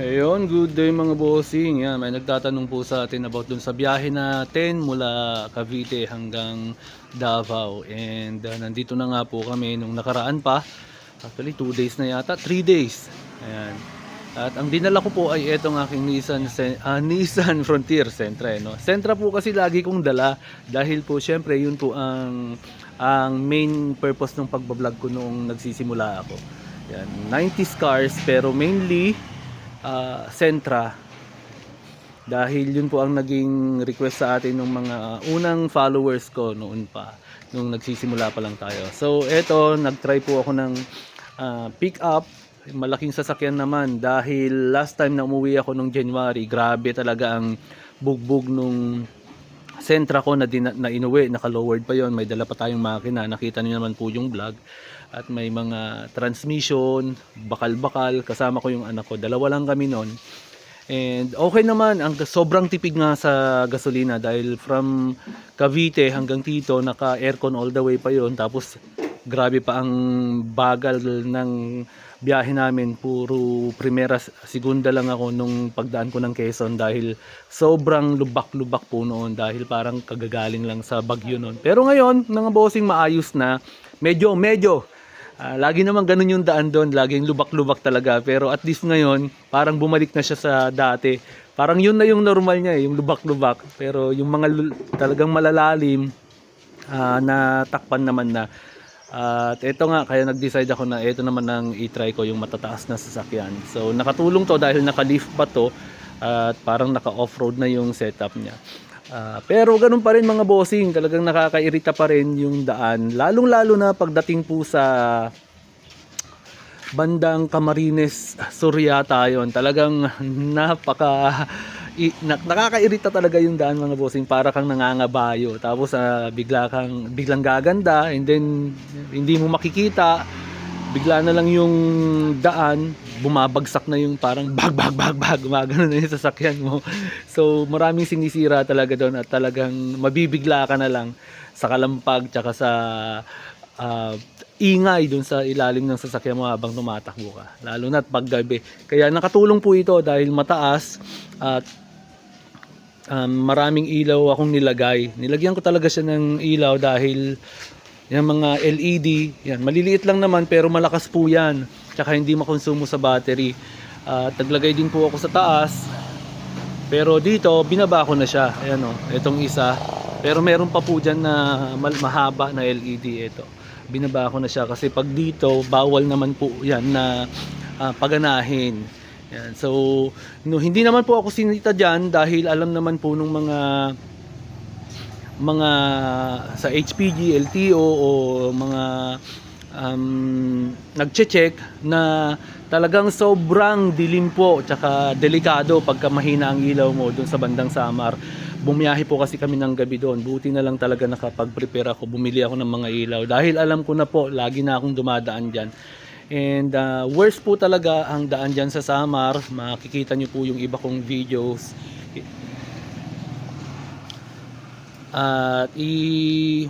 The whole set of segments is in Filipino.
Ayun, good day mga bossing. Yan, may nagtatanong po sa atin about dun sa biyahe natin mula Cavite hanggang Davao. And uh, nandito na nga po kami nung nakaraan pa. Actually, 2 days na yata. 3 days. Ayan. At ang dinala ko po ay etong aking Nissan, ah, Nissan Frontier Sentra. eh, No? Sentra po kasi lagi kong dala dahil po syempre yun po ang, ang main purpose ng pagbablog ko noong nagsisimula ako. Yan, 90s cars pero mainly ah, Sentra dahil yun po ang naging request sa atin ng mga unang followers ko noon pa nung nagsisimula pa lang tayo. So eto, nagtry po ako ng ah, pick up malaking sasakyan naman dahil last time na umuwi ako nung January, grabe talaga ang bugbog nung Sentra ko na, din, na inuwi, naka-lowered pa yon may dala pa tayong makina, nakita niyo naman po yung vlog. At may mga transmission, bakal-bakal, kasama ko yung anak ko, dalawa lang kami noon. And okay naman, ang sobrang tipid nga sa gasolina. Dahil from Cavite hanggang Tito, naka-aircon all the way pa yon tapos grabe pa ang bagal ng biyahe namin. Puro primera segunda lang ako nung pagdaan ko ng Quezon dahil sobrang lubak-lubak po noon dahil parang kagagaling lang sa bagyo noon. Pero ngayon mga bossing maayos na. Medyo medyo. Ah, lagi naman ganun yung daan doon. Laging lubak-lubak talaga. Pero at least ngayon parang bumalik na siya sa dati. Parang yun na yung normal niya eh, yung lubak-lubak. Pero yung mga talagang malalalim ah, na takpan naman na at ito nga, kaya nag-decide ako na ito naman ang i-try ko yung matataas na sasakyan. So nakatulong to dahil naka-lift pa to at parang naka-off-road na yung setup niya. Ah, pero ganun pa rin mga bossing, talagang nakakairita pa rin yung daan. Lalong-lalo na pagdating po sa bandang Camarines Suryata yon talagang napaka i, na, nakakairita talaga yung daan mga bossing. Para kang nangangabayo. Tapos ah, bigla kang biglang gaganda and then hindi mo makikita. Bigla na lang yung daan bumabagsak na yung parang bag bag bag bag. Gumagano na yung sasakyan mo. So maraming sinisira talaga doon at talagang mabibigla ka na lang sa kalampag tsaka sa ah, ingay dun sa ilalim ng sasakyan mo habang tumatakbo ka. Lalo na't paggabi. Kaya nakatulong po ito dahil mataas at um, maraming ilaw akong nilagay. Nilagyan ko talaga siya ng ilaw dahil yung mga LED, yan, maliliit lang naman pero malakas po yan. Tsaka hindi makonsumo sa battery. At naglagay din po ako sa taas. Pero dito, binaba ko na siya. Ayan o, itong isa. Pero meron pa po dyan na mahaba na LED ito. Binaba ko na siya kasi pag dito, bawal naman po yan na ah, paganahin. Yan. So, no, hindi naman po ako sinita dyan dahil alam naman po nung mga mga sa HPG, LTO o mga um, nagche-check na talagang sobrang dilim po tsaka delikado pagka mahina ang ilaw mo doon sa bandang Samar. Bumiyahe po kasi kami ng gabi doon. Buti na lang talaga nakapag-prepare ako. Bumili ako ng mga ilaw dahil alam ko na po lagi na akong dumadaan diyan. And uh, worst po talaga ang daan dyan sa Samar. Makikita nyo po yung iba kong videos. At i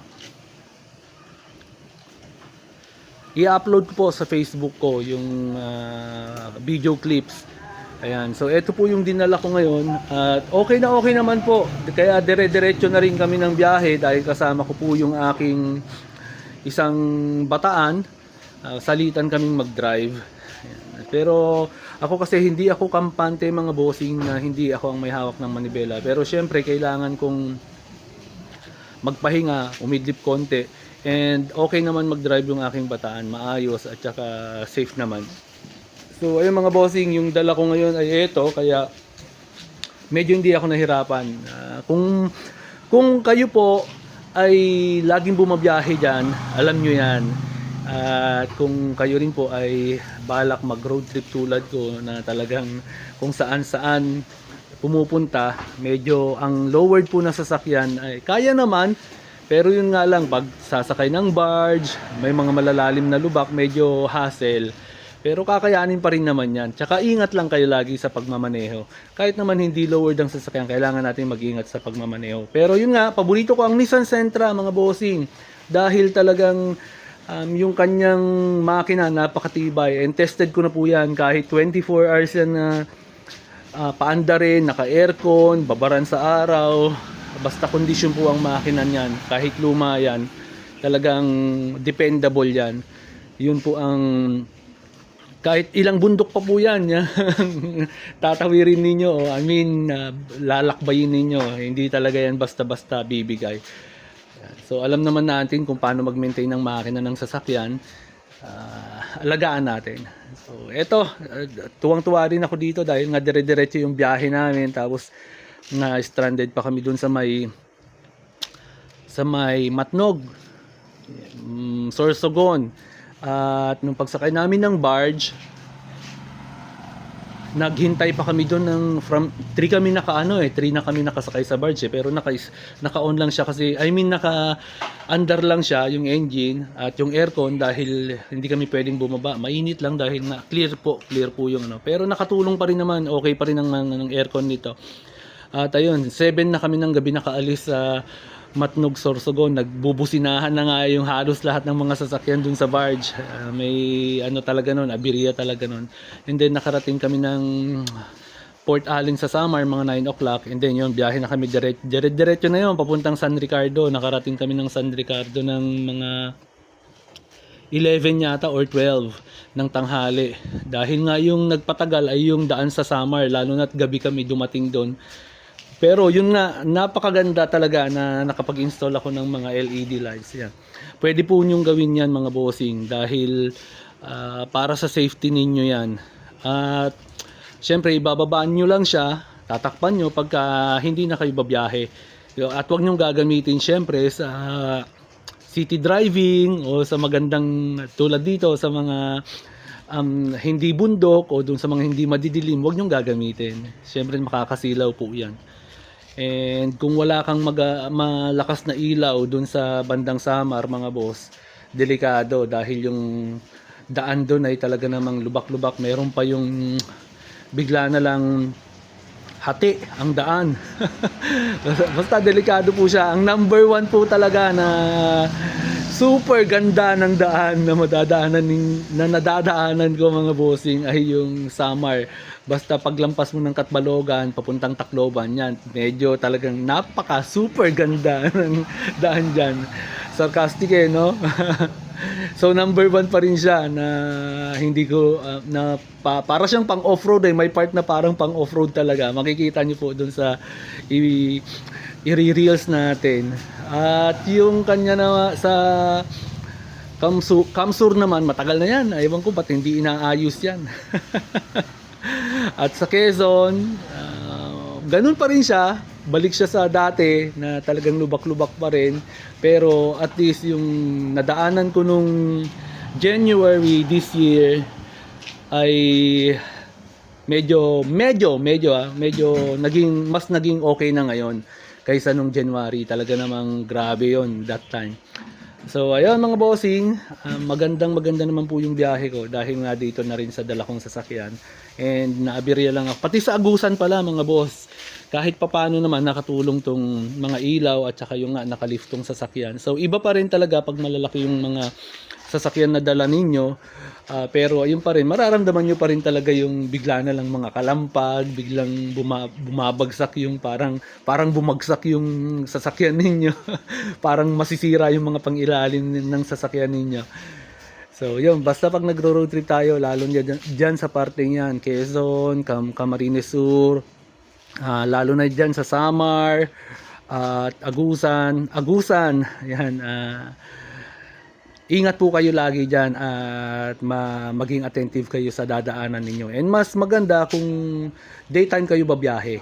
i-upload ko po sa Facebook ko yung ah, video clips. Ayan, so ito po yung dinala ko ngayon at okay na okay naman po. Kaya dire-diretso na rin kami ng biyahe dahil kasama ko po yung aking isang bataan. Ah, salitan kaming mag-drive. Pero ako kasi hindi ako kampante mga bossing na hindi ako ang may hawak ng manibela. Pero syempre kailangan kong magpahinga, umidlip konti. And okay naman mag-drive yung aking bataan, maayos at saka safe naman. So ayun mga bossing, yung dala ko ngayon ay ito, kaya medyo hindi ako nahirapan. Ah, kung kung kayo po ay laging bumabiyahe diyan, alam nyo 'yan. At kung kayo rin po ay balak mag road trip tulad ko na talagang kung saan saan pumupunta, medyo ang lowered po na sasakyan ay kaya naman, pero yun nga lang, pag sasakay ng barge, may mga malalalim na lubak, medyo hassle. Pero kakayanin pa rin naman yan. Tsaka ingat lang kayo lagi sa pagmamaneho. Kahit naman hindi lowered ang sasakyan, kailangan natin mag-ingat sa pagmamaneho. Pero yun nga, paborito ko ang Nissan Sentra, mga bossing. Dahil talagang um, yung kanyang makina napakatibay. And tested ko na po yan kahit 24 hours yan na ah, paanda rin, naka-aircon, babaran sa araw. Basta kondisyon po ang makina niyan. Kahit luma yan, talagang dependable yan. Yun po ang kahit ilang bundok pa po yan, tatawirin ninyo, I mean, ah, lalakbayin ninyo. Hindi talaga yan basta-basta bibigay. So alam naman natin kung paano mag-maintain ng makina ng sasakyan. Ah, alagaan natin. So eto, ah, tuwang-tuwa rin ako dito dahil nga dire-diretso yung biyahe namin tapos na stranded pa kami dun sa may sa may Matnog. Mm, Sorsogon. At nung pagsakay namin ng barge, naghintay pa kami doon ng from 3 kami naka ano eh 3 na kami nakasakay sa barge eh, pero naka naka-on lang siya kasi I mean naka under lang siya yung engine at yung aircon dahil hindi kami pwedeng bumaba. Mainit lang dahil na clear po clear po yung ano. Pero nakatulong pa rin naman okay pa rin ang, ang, aircon nito. At ayun 7 na kami ng gabi nakaalis sa Matnog Sorsogon nagbubusinahan na nga yung halos lahat ng mga sasakyan dun sa barge. Ah, may ano talaga nun abiria talaga nun. And then nakarating kami ng Port Allen sa Samar mga 9 o'clock. And then yun biyahe na kami direct dire diretso na yun papuntang San Ricardo. Nakarating kami ng San Ricardo ng mga 11 yata or 12 ng tanghali. Dahil nga yung nagpatagal ay yung daan sa Samar lalo na't gabi kami dumating doon pero yun nga, napakaganda talaga na nakapag-install ako ng mga LED lights. Yan. Pwede po nyong gawin yan mga bossing dahil ah, para sa safety ninyo yan. At syempre ibababaan nyo lang siya, tatakpan nyo pagka hindi na kayo babiyahe. At huwag nyong gagamitin syempre sa city driving o sa magandang tulad dito sa mga um, hindi bundok o dun sa mga hindi madidilim, huwag nyong gagamitin. Syempre makakasilaw po yan. And kung wala kang maga, malakas na ilaw dun sa bandang Samar mga boss, delikado dahil yung daan doon ay talaga namang lubak-lubak. Meron pa yung bigla na lang hati ang daan. basta delikado po siya. Ang number one po talaga na super ganda ng daan na madadaanan nin- na nadadaanan ko mga bossing ay yung Samar. Basta paglampas mo ng Katbalogan papuntang Tacloban yan, medyo talagang napaka super ganda ng daan diyan. Sarcastic eh, no? so number one pa rin siya na hindi ko uh, na pa, para siyang pang off-road eh. May part na parang pang off-road talaga. Makikita niyo po doon sa i, i-reels natin. At yung kanya na sa Kamsu, Kamsur naman, matagal na yan. Ewan ko ba't hindi inaayos yan. At sa Quezon, ah, ganun pa rin siya. Balik siya sa dati na talagang lubak-lubak pa rin. Pero at least yung nadaanan ko nung January this year ay medyo medyo medyo ah, medyo naging mas naging okay na ngayon kaysa nung January. Talaga namang grabe 'yon that time. So ayun mga bossing, ah, magandang maganda naman po yung biyahe ko dahil nga dito na rin sa dala kong sasakyan. And naabirya lang ako. Pati sa agusan pala mga boss. Kahit papano naman nakatulong tong mga ilaw at saka yung nga nakalift tong sasakyan. So iba pa rin talaga pag malalaki yung mga sasakyan na dala ninyo. Ah, pero ayun pa rin, mararamdaman nyo pa rin talaga yung bigla na lang mga kalampag, biglang buma- bumabagsak yung parang parang bumagsak yung sasakyan ninyo. parang masisira yung mga pangilalim ng sasakyan ninyo. So, yun, basta pag nagro-road trip tayo, lalo dyan, dyan sa parteng yan, Quezon, Cam Camarines Sur, ah, lalo na dyan sa Samar, at Agusan, Agusan, yan, ah, ingat po kayo lagi dyan at ma- maging attentive kayo sa dadaanan ninyo. And mas maganda kung daytime kayo babiyahe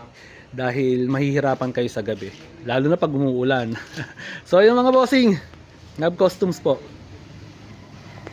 dahil mahihirapan kayo sa gabi. Lalo na pag umuulan. so, yung mga bossing, Nav Customs po.